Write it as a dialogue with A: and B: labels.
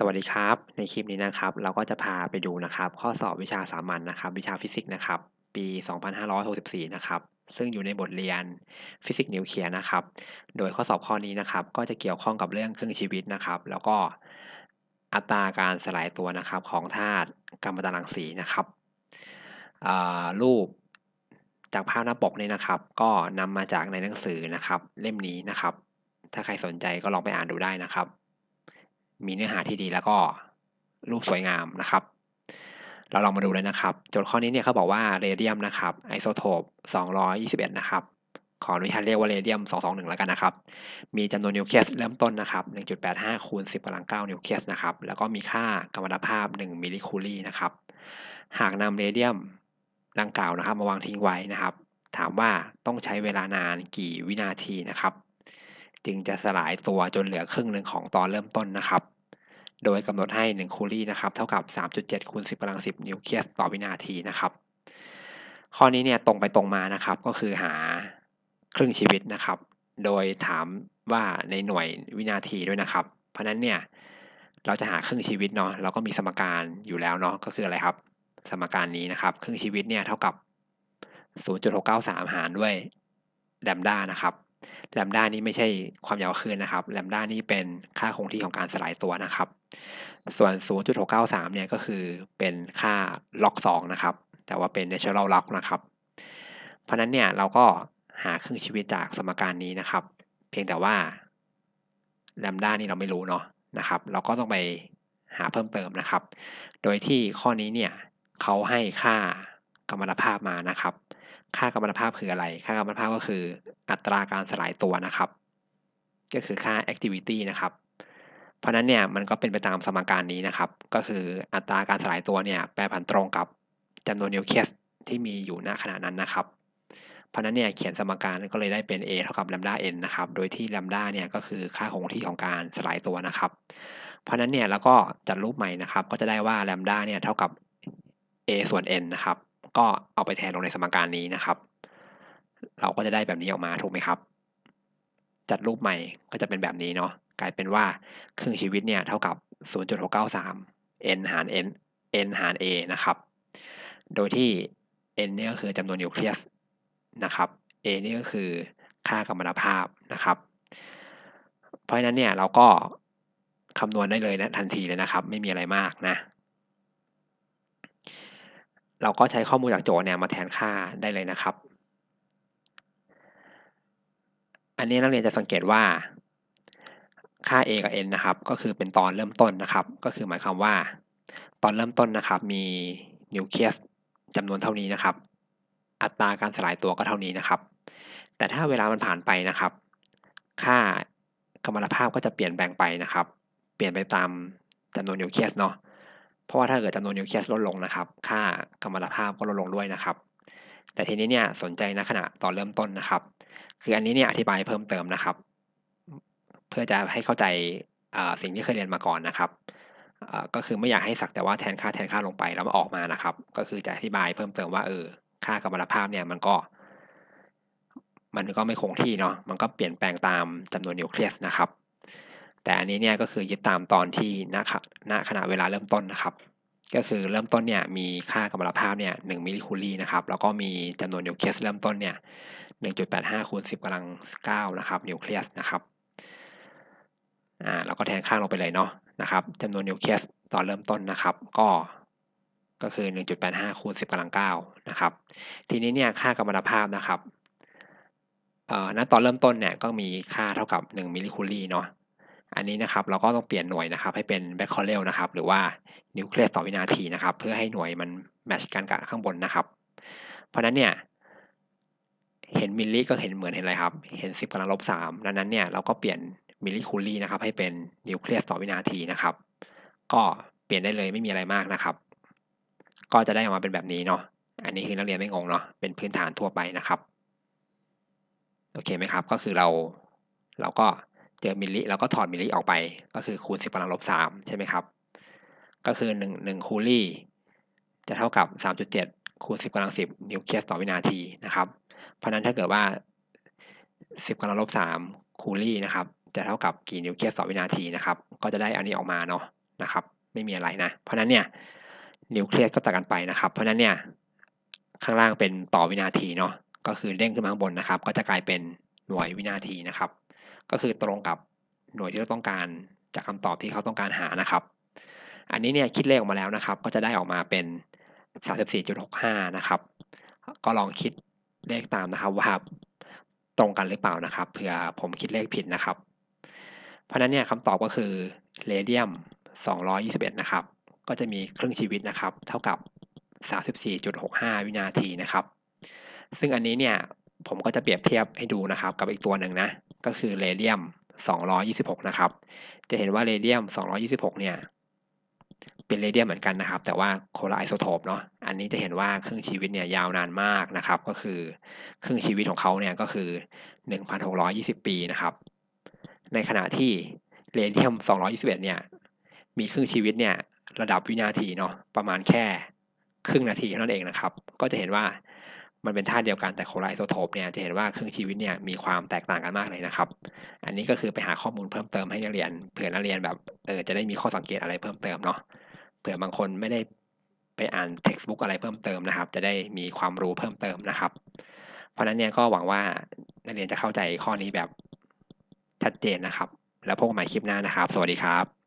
A: สวัสดีครับ ในคลิปนี้นะครับ เราก็จะพาไปดูนะครับ ข้อสอบวิชาสามัญนะครับ วิชาฟิสิกส์นะครับ ปี 2564 นะครับ ซึ่งอยู่ในบทเรียนฟิสิกส์นิวเคลียร์นะครับ โดยข้อสอบข้อนี้นะครับ ก็จะเกี่ยวข้องกับเรื่องเครึ่องชีวิตนะครับ แล้วก็อัตราการสลายตัวนะครับของธาตุกัมมันตรังสีนะครับรูปจากภาพหน้าปกนี้นะครับ ก็นำมาจากในหนังสือนะครับ เล่มนี้นะครับ ถ้าใครสนใจก็ลองไปอ่านดูได้นะครับ มีเนื้อหาที่ดีแล้วก็รูปสวยงามนะครับ เราลองมาดูเลยนะครับ โจทย์ข้อนี้เนี่ยเขาบอกว่าเรเดียมนะครับไอโซโทป221 นะครับ ขออนุญาตเรียกว่าเรเดียม 221 แล้วกันนะครับ มีจำนวนนิวเคลียสเริ่มต้นนะครับ 1.85 คูณ 10กำลัง9นิวเคลียสนะครับ แล้วก็มีค่ากัมมันภาพ 1 มิลลิคูลีนะครับ หากนำเรเดียมดังกล่าวนะครับ มาวางทิ้งไว้นะครับ ถามว่าต้องใช้เวลานานกี่วินาทีนะครับ จึงจะสลายตัวจนเหลือครึ่งหนึ่งของตอนเริ่มต้นนะครับ โดยกำหนดให้ 1 คูลี่นะครับเท่ากับ 3.7คูณ10กำลัง 10 นิวเคลียสต่อวินาทีนะครับ ข้อนี้เนี่ยตรงไปตรงมานะครับ ก็คือหาครึ่งชีวิตนะครับ โดยถามว่าในหน่วยวินาทีด้วยนะครับ เพราะนั้นเนี่ยเราจะหาครึ่งชีวิตเนาะเราก็มีสมการอยู่แล้วเนาะก็คืออะไรครับ สมการนี้นะครับ ครึ่งชีวิตเนี่ยเท่ากับ 0.693 หารด้วยแลมด้านะครับ แลมด้านี่ไม่ใช่ความยาวคลื่นนะครับแลมด้านี่เป็นค่าคงที่ของการสลายตัวนะครับ ส่วน 0.693 เนี่ยก็คือเป็นค่าล็อก 2 นะครับ แต่ว่าเป็น natural log นะครับ เพราะนั้นเนี่ยเราก็หาครึ่งชีวิตจากสมการนี้นะครับ เพียงแต่ว่าแลมด้านี่เราไม่รู้เนาะนะครับ เราก็ต้องไปหาเพิ่มเติมนะครับ โดยที่ข้อนี้เนี่ยเขาให้ค่ากัมมันตภาพมานะครับ ค่ากัมมันตภาพคืออะไร ค่ากัมมันตภาพก็คืออัตราการสลายตัวนะครับ ก็คือค่า activity นะครับ เพราะนั้นเนี่ยมันก็เป็นไปตามสมการนี้นะครับ ก็คืออัตราการสลายตัวเนี่ยแปรผันตรงกับจำนวนนิวเคลียสที่มีอยู่ณขณะนั้นนะครับ เพราะนั้นเนี่ยเขียนสมการก็เลยได้เป็น a เท่ากับ lambda n นะครับ โดยที่ lambda เนี่ยก็คือค่าคงที่ของการสลายตัวนะครับ เพราะนั้นเนี่ยแล้วก็จัดรูปใหม่นะครับ ก็จะได้ว่า lambda เนี่ยเท่ากับ a ส่วน n นะครับ ก็เอาไปแทนลงในสมการนี้นะครับ เราก็จะได้แบบนี้ออกมาถูกไหมครับ จัดรูปใหม่ก็จะเป็นแบบนี้เนาะกลายเป็นว่าครึ่งชีวิตเนี่ยเท่ากับ 0.693 n หาร n n หาร a นะครับ โดยที่ n เนี่ยก็คือจำนวนนิวเคลียสนะครับ a นี่ก็คือค่ากัมมันภาพนะครับ เพราะฉะนั้นเนี่ยเราก็คำนวณได้เลยนะทันทีเลยนะครับ ไม่มีอะไรมากนะ เราก็ใช้ข้อมูลจากโจทย์เนี่ยมาแทนค่าได้เลยนะครับ อันนี้นักเรียนจะสังเกตว่าค่า a กับ n นะครับ ก็คือเป็นตอนเริ่มต้นนะครับ ก็คือหมายความว่า ตอนเริ่มต้นนะครับ มีนิวเคลียสจำนวนเท่านี้นะครับ อัตราการสลายตัวก็เท่านี้นะครับ แต่ถ้าเวลามันผ่านไปนะครับ ค่ากัมมันตภาพก็จะเปลี่ยนแปลงไปนะครับ เปลี่ยนไปตามจำนวนนิวเคลียสเนาะ เพราะว่าถ้าเกิดจำนวนนิวเคลียสลดลงนะครับ ค่ากัมมันภาพก็ลดลงด้วยนะครับ แต่ทีนี้เนี่ยสนใจณขณะตอนเริ่มต้นนะครับ คืออันนี้เนี่ยอธิบายเพิ่มเติมนะครับ เพื่อจะให้เข้าใจสิ่งที่เคยเรียนมาก่อนนะครับก็คือไม่อยากให้สักแต่ว่าแทนค่าแทนค่าลงไปแล้วมาออกมานะครับ ก็คือจะอธิบายเพิ่มเติมว่าเออค่ากัมมันภาพเนี่ยมันก็ มันก็ไม่คงที่เนาะมันก็เปลี่ยนแปลงตามจำนวนนิวเคลียสนะครับ แต่อันนี้เนี่ยก็คือยึดตามตอนที่ณณขณะเวลาเริ่มต้นนะครับ ก็คือเริ่มต้นเนี่ยมีค่ากัมมันตภาพเนี่ย1มิลลิคูลีนะครับแล้วก็มีจำนวนนิวเคลียสเริ่มต้นเนี่ย1.85คูณ10กำลัง9นะครับนิวเคลียสนะครับอ่าเราก็แทนค่าลงไปเลยเนาะนะครับจำนวนนิวเคลียสตอนเริ่มต้นนะครับ ก็ก็คือ 1.85 คูณ 10กำลัง9นะครับ ทีนี้เนี่ยค่ากัมมันภาพนะครับ เอ่อ ณ ตอนเริ่มต้นเนี่ยก็มีค่าเท่ากับ 1 มิลลิคูลีเนาะ อันนี้นะครับเราก็ต้องเปลี่ยนหน่วยนะครับ ให้เป็นแบคคอเรลนะครับ หรือว่านิวเคลียสต่อวินาทีนะครับ เพื่อให้หน่วยมันแมชกันกับข้างบนนะครับ เพราะฉะนั้นเนี่ยเห็นมิลลิก็เห็นเหมือนเห็นอะไรครับ เห็น 10กำลังลบ3ดังนั้นเนี่ยเราก็เปลี่ยนมิลลิคูลีนะครับ ให้เป็นนิวเคลียสต่อวินาทีนะครับ ก็เปลี่ยนได้เลยไม่มีอะไรมากนะครับ ก็จะได้ออกมาเป็นแบบนี้เนาะอันนี้คือนักเรียนไม่งงเนาะเป็นพื้นฐานทั่วไปนะครับ โอเคไหมครับ ก็คือเราเราก็ เจอมิลลิเราก็ถอดมิลลิออกไป ก็คือคูณ10กำลังลบ3ใช่ไหมครับ ก็คือ1 1คูลี่ จะเท่ากับ3.7คูณ10กำลัง10นิวเคลียสต่อวินาทีนะครับ เพราะนั้นถ้าเกิดว่า10กำลังลบ3คูลี่นะครับ จะเท่ากับกี่นิวเคลียสต่อวินาทีนะครับ ก็จะได้อันนี้ออกมาเนาะนะครับ ไม่มีอะไรนะ เพราะนั้นเนี่ยนิวเคลียสก็ตัดกันไปนะครับ เพราะฉะนั้นเนี่ยข้างล่างเป็นต่อวินาทีเนาะก็คือเด้งขึ้นมาข้างบนนะครับ ก็จะกลายเป็นหน่วยวินาทีนะครับ ก็คือตรงกับหน่วยที่เราต้องการจากคำตอบที่เขาต้องการหานะครับ อันนี้เนี่ยคิดเลขออกมาแล้วนะครับ ก็จะได้ออกมาเป็น 34.65 นะครับ ก็ลองคิดเลขตามนะครับว่าตรงกันหรือเปล่านะครับเผื่อผมคิดเลขผิดนะครับ เพราะฉะนั้นเนี่ยคำตอบก็คือเรเดียม 221 นะครับ ก็จะมีครึ่งชีวิตนะครับ เท่ากับ 34.65 วินาทีนะครับ ซึ่งอันนี้เนี่ยผมก็จะเปรียบเทียบให้ดูนะครับ กับอีกตัวหนึ่งนะ ก็คือเรเดียม 226 นะครับ จะเห็นว่าเรเดียม 226 เนี่ย เป็นเรเดียมเหมือนกันนะครับ แต่ว่าโคละไอโซโทปเนาะ อันนี้จะเห็นว่าครึ่งชีวิตเนี่ยยาวนานมากนะครับ ก็คือครึ่งชีวิตของเขาเนี่ยก็คือ 1,620 ปีนะครับ ในขณะที่เรเดียม 221 เนี่ย มีครึ่งชีวิตเนี่ยระดับวินาทีเนาะประมาณแค่ครึ่งนาทีเท่านั้นเองนะครับ ก็จะเห็นว่า มันเป็นธาตุเดียวกันแต่โคไลโซโทปเนี่ยจะเห็นว่าครึ่งชีวิตเนี่ยมีความแตกต่างกันมากเลยนะครับ อันนี้ก็คือไปหาข้อมูลเพิ่มเติมให้นักเรียนเผื่อนักเรียนแบบเออจะได้มีข้อสังเกตอะไรเพิ่มเติมเนาะเผื่อบางคนไม่ได้ไปอ่าน textbook อะไรเพิ่มเติมนะครับ จะได้มีความรู้เพิ่มเติมนะครับ เพราะนั้นเนี่ยก็หวังว่านักเรียนจะเข้าใจข้อนี้แบบชัดเจนนะครับ แล้วพบกันใหม่คลิปหน้านะครับ สวัสดีครับ